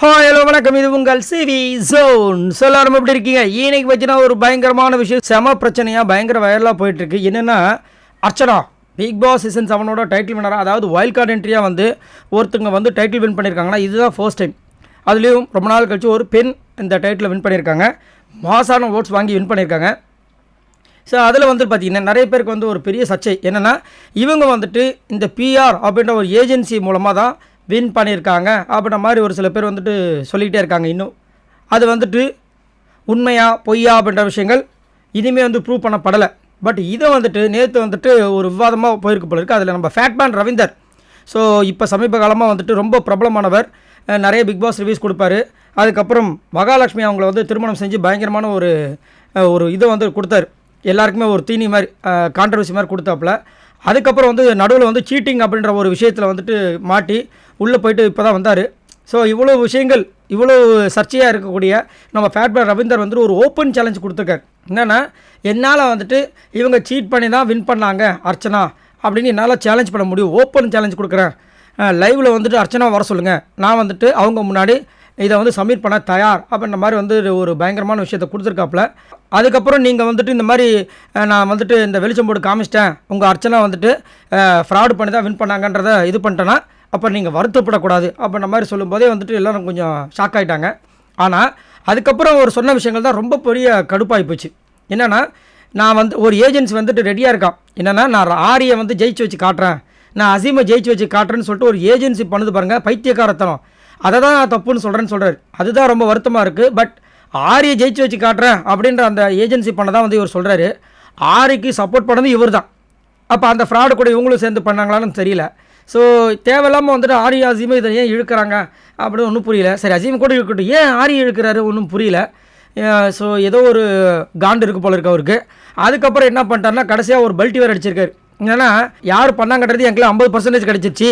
Hi hello வணக்கம். இது உங்கள் சிவி ஜோன் எல்லாரும் எப்படி இருக்கீங்க? இன்னைக்கு பார்த்தீங்கன்னா ஒரு பயங்கரமான விஷயம். செம பிரச்சனையாக பயங்கர வைரலாக போயிட்டுருக்கு. என்னென்னா அர்ச்சனா பிக் பாஸ் சீசன் செவனோட டைட்டில் வினராக அதாவது வைல்ட் கார்டு என்ட்ரியாக வந்து ஒருத்தங்க வந்து டைட்டில் வின் பண்ணியிருக்காங்கன்னா இதுதான் ஃபர்ஸ்ட் டைம் அதுலேயும் ரொம்ப நாள் கழிச்சு ஒரு பெண் இந்த டைட்டில் வின் பண்ணியிருக்காங்க. மாசான ஓட்ஸ் வாங்கி வின் பண்ணியிருக்காங்க. ஸோ அதில் வந்து பார்த்தீங்கன்னா நிறைய பேருக்கு வந்து ஒரு பெரிய சர்ச்சை. என்னென்னா இவங்க வந்துட்டு இந்த பிஆர் அப்படின்ற ஒரு ஏஜென்சி மூலமாக தான் வின் பண்ணியிருக்காங்க. அப்படின்ற மாதிரி ஒரு சில பேர் வந்துட்டு சொல்லிக்கிட்டே இருக்காங்க இன்னும். அது வந்துட்டு உண்மையா பொய்யா அப்படின்ற விஷயங்கள் இனிமேல் வந்து ப்ரூவ் பண்ணப்படலை. பட் இதை வந்துட்டு நேற்று வந்துட்டு ஒரு விவாதமாக போயிருக்கு போல இருக்குது அதில் நம்ம ஃபேட்மேன் ரவீந்தர். ஸோ இப்போ சமீப காலமாக வந்துட்டு ரொம்ப பிரபலமானவர். நிறைய பிக் பாஸ் ரிவ்யூஸ் கொடுப்பாரு. அதுக்கப்புறம் மகாலட்சுமி அவங்கள வந்து திருமணம் செஞ்சு பயங்கரமான ஒரு ஒரு இதை வந்து கொடுத்தாரு. எல்லாருக்குமே ஒரு தீனி மாதிரி கான்ட்ரவர்சி மாதிரி கொடுத்தாப்புல. அதுக்கப்புறம் வந்து நடுவில் வந்து சீட்டிங் அப்படின்ற ஒரு விஷயத்தில் வந்துட்டு மாட்டி உள்ளே போயிட்டு இப்போ தான் வந்தார். ஸோ இவ்வளோ விஷயங்கள் இவ்வளோ சர்ச்சையாக இருக்கக்கூடிய நம்ம ஃபேட்பேர் ரவீந்தர் வந்துட்டு ஒரு ஓப்பன் சேலஞ்ச் கொடுத்துருக்காரு. என்னென்னா என்னால் வந்துட்டு இவங்க சீட் பண்ணி தான் வின் பண்ணாங்க அர்ச்சனா அப்படின்னு என்னால் சேலஞ்ச் பண்ண முடியும். ஓப்பன் சேலஞ்ச் கொடுக்குறேன். லைவில் வந்துட்டு அர்ச்சனா வர சொல்லுங்கள் நான் வந்துட்டு அவங்க முன்னாடி இதை வந்து சப்மிட் பண்ண தயார் அப்படின்ற மாதிரி வந்து ஒரு பயங்கரமான விஷயத்தை கொடுத்துருக்காப்புல. அதுக்கப்புறம் நீங்கள் வந்துட்டு இந்த மாதிரி நான் வந்துட்டு இந்த வெளிச்சம் போட்டு காமிச்சிட்டேன். உங்கள் அர்ச்சனா வந்துட்டு ஃப்ராடு பண்ணி தான் வின் பண்ணாங்கன்றதை இது பண்ணிட்டேன்னா அப்போ நீங்கள் வருத்தப்படக்கூடாது அப்படின்ற மாதிரி சொல்லும்போதே வந்துட்டு எல்லோரும் கொஞ்சம் ஷாக் ஆகிட்டாங்க ஆனால் அதுக்கப்புறம் அவர் சொன்ன விஷயங்கள் தான் ரொம்ப பெரிய கடுப்பாகி போச்சு. என்னென்னா நான் வந்து ஒரு ஏஜென்சி வந்துட்டு ரெடியாக இருக்கான். என்னென்னா நான் ஆரியை வந்து ஜெயிச்சு வச்சு காட்டுறேன். நான் அசீமை ஜெயிச்சு வச்சு காட்டுறேன்னு சொல்லிட்டு ஒரு ஏஜென்சி பண்ணுது பாருங்கள் பைத்தியக்காரத்தனம். அதை தான் நான் தப்புன்னு சொல்கிறேன்னு சொல்கிறார் அதுதான் ரொம்ப வருத்தமாக இருக்குது பட் ஆரியை ஜெயிச்சு வச்சு காட்டுறேன் அப்படின்ற அந்த ஏஜென்சி பண்ண தான் வந்து இவர் சொல்கிறாரு ஆரிக்கு சப்போர்ட் பண்ணது இவர் தான் அப்போ அந்த ஃப்ராடு கூட இவங்களும் சேர்ந்து பண்ணாங்களான்னு தெரியல. ஸோ தேவையில்லாமல் வந்துட்டு ஆரி அசீமும் இதை ஏன் இழுக்கிறாங்க அப்படின்னு ஒன்றும் புரியல. சரி அசீம் கூட இழுக்கட்டும் ஏன் ஆரி இழுக்கிறாரு ஒன்றும் புரியல. ஸோ ஏதோ ஒரு காண்டு இருக்கு போல இருக்கு அவருக்கு. அதுக்கப்புறம் என்ன பண்ணிட்டாருன்னா கடைசியாக ஒரு பல்ட்டி வேறு அடிச்சிருக்காரு. ஏன்னா யார் பண்ணாங்கன்றது எங்களுக்கு ஐம்பது பர்சன்டேஜ் கிடச்சிருச்சு.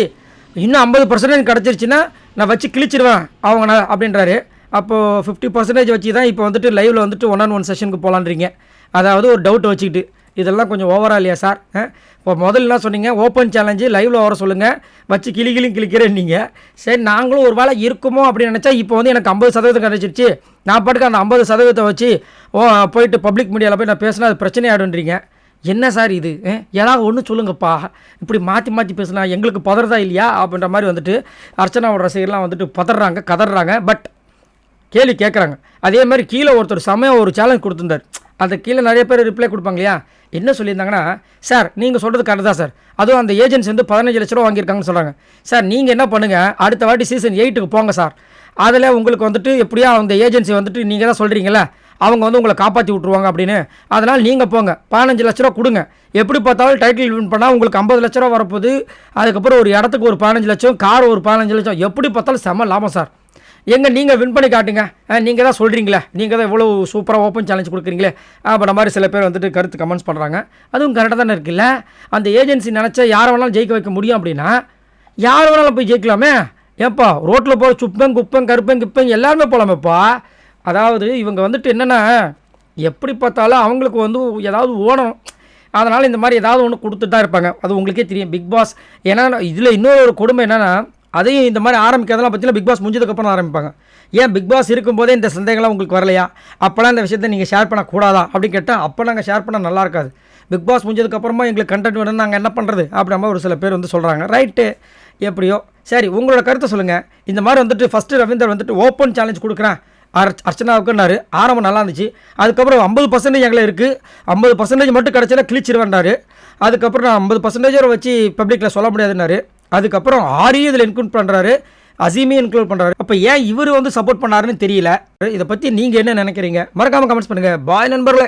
இன்னும் ஐம்பது பர்சன்டேஜ் கிடச்சிருச்சுன்னா நான் வச்சு கிழிச்சிடுவேன் அவங்க நான் அப்படின்றாரு. அப்போது ஃபிஃப்டி பர்சன்டேஜ் வச்சு தான் இப்போ வந்துட்டு லைவில் வந்துட்டு ஒன் ஆன் ஒன் செஷனுக்கு போகலான்றீங்க அதாவது ஒரு டவுட் வச்சுக்கிட்டு. இதெல்லாம் கொஞ்சம் ஓவரா இல்லையா சார் இப்போ முதல்லாம் சொன்னீங்க? ஓப்பன் சேலஞ்சு லைவில் வர சொல்லுங்கள் வச்சு கிளி கிளி கிளிக்கிறேன் நீங்கள் சரி நாங்களும் ஒரு வேளை இருக்குமோ அப்படின்னு நினச்சா இப்போ வந்து எனக்கு ஐம்பது சதவீதம் கிடச்சிருச்சு. நான் பாட்டுக்கு அந்த ஐம்பது சதவீதத்தை வச்சு ஓ போயிட்டு பப்ளிக் மீடியாவில் போய் நான் பேசினா அது பிரச்சனை ஆகிடுன்றீங்க என்ன சார் இது? ஏதாவது ஒன்று சொல்லுங்கப்பா. இப்படி மாற்றி மாற்றி பேசுனா எங்களுக்கு பதறதா இல்லையா? அப்படின்ற மாதிரி வந்துட்டு அர்ச்சனாவோட ரசிகர்லாம் வந்துட்டு பதறாங்க கதறாங்க. பட் கேள்வி கேட்குறாங்க அதே மாதிரி கீழே ஒருத்தர் சமயம் ஒரு சேலஞ்ச் கொடுத்துருந்தார். அந்த கீழே நிறைய பேர் ரிப்ளை கொடுப்பாங்க இல்லையா? என்ன சொல்லியிருந்தாங்கன்னா சார் நீங்கள் சொல்கிறது கரெக்ட் தான் சார் அதுவும் அந்த ஏஜென்சி வந்து பதினஞ்சு லட்ச ரூபா வாங்கியிருக்காங்கன்னு சொல்கிறாங்க சார் நீங்கள் என்ன பண்ணுங்கள் அடுத்த வாட்டி சீசன் எயிட்டுக்கு போங்க சார் அதில் உங்களுக்கு வந்துட்டு எப்படியா அந்த ஏஜென்சி வந்துட்டு நீங்கள் தான் சொல்கிறீங்களே அவங்க வந்து உங்களை காப்பாற்றி விட்ருவாங்க அப்படின்னு. அதனால் நீங்கள் போங்க. பதினஞ்சு லட்ச ரூபா கொடுங்க. எப்படி பார்த்தாலும் டைட்டில் வின் பண்ணால் உங்களுக்கு ஐம்பது லட்ச ரூபா வரப்போகுது. அதுக்கப்புறம் ஒரு இடத்துக்கு ஒரு பதினஞ்சு லட்சம் கார் ஒரு பதினஞ்சு லட்சம். எப்படி பார்த்தாலும் செம்ம லாபம் சார். எங்கே நீங்கள் வின் பண்ணி காட்டுங்க. நீங்கள் தான் சொல்கிறீங்களே நீங்கள் தான் இவ்வளோ சூப்பராக ஓப்பன் சேலஞ்ச் கொடுக்குறீங்களே. அப்படின்ற மாதிரி சில பேர் வந்துட்டு கருத்து கமெண்ட்ஸ் பண்ணுறாங்க அதுவும் கரெக்டாக தானே இருக்குல்ல. அந்த ஏஜென்சி நினச்சா யாரை வேணாலும் ஜெயிக்க வைக்க முடியும் அப்படின்னா யார் வேணாலும் போய் ஜெயிக்கலாமே. ஏப்பா ரோட்டில் போகிற சுப்பன் குப்பன் கருப்பேன் கிப்பன் எல்லாருமே போகலாமேப்பா அதாவது இவங்க வந்துட்டு என்னென்னா எப்படி பார்த்தாலும் அவங்களுக்கு வந்து ஏதாவது ஓடணும் அதனால் இந்த மாதிரி ஏதாவது ஒன்று கொடுத்துட்டு தான் இருப்பாங்க. அது உங்களுக்கே தெரியும். பிக் பாஸ் ஏன்னா இதில் இன்னொரு ஒரு கொடுமை என்னென்னா அதையும் இந்த மாதிரி ஆரம்பிக்கிறதெல்லாம் பார்த்தீங்கன்னா பிக் பாஸ் முடிஞ்சதுக்கப்புறம் ஆரம்பிப்பாங்க. ஏன் பிக் பாஸ் இருக்கும்போதே இந்த சந்தேகம்லாம் உங்களுக்கு வரலையா? அப்போலாம் இந்த விஷயத்தை நீங்கள் ஷேர் பண்ணக்கூடாதா? அப்படின்னு கேட்டால் அப்போ நாங்கள் ஷேர் பண்ணால் நல்லா இருக்காது. பிக் பாஸ் முடிஞ்சதுக்கப்புறமா எங்களுக்கு கண்டென்ட் வேணும் நாங்கள் என்ன பண்ணுறது அப்படின்ற ஒரு சில பேர் வந்து சொல்கிறாங்க ரைட்டு எப்படியோ? சரி உங்களோட கருத்தை சொல்லுங்கள் இந்த மாதிரி வந்துட்டு ஃபஸ்ட்டு ரவீந்தர் வந்துட்டு ஓப்பன் சேலஞ்ச் கொடுக்குறேன். அர்ச்சனாவுக்குன்னாரு. ஆரம்பம் நல்லா இருந்துச்சு அதுக்கப்புறம் ஐம்பது பர்சன்டேஜ் எங்களை இருக்குது ஐம்பது பர்சன்டேஜ் மட்டும் கிடச்சினா கிழிச்சிருவேன்றாரு அதுக்கப்புறம் நான் ஐம்பது பர்சன்டேஜோட வச்சு பப்ளிக்கில் சொல்ல முடியாதுன்னாரு. அதுக்கப்புறம் ஆரியும் இதில் இன்க்ளூட் பண்ணுறாரு அசீமையும் இன்க்ளூட் பண்ணுறாரு அப்போ ஏன் இவர் வந்து சப்போர்ட் பண்ணாருன்னு தெரியல. இதை பற்றி நீங்கள் என்ன நினைக்கிறீங்க? மறக்காமல் கமெண்ட்ஸ் பண்ணுங்கள் பாய் நண்பர்களே.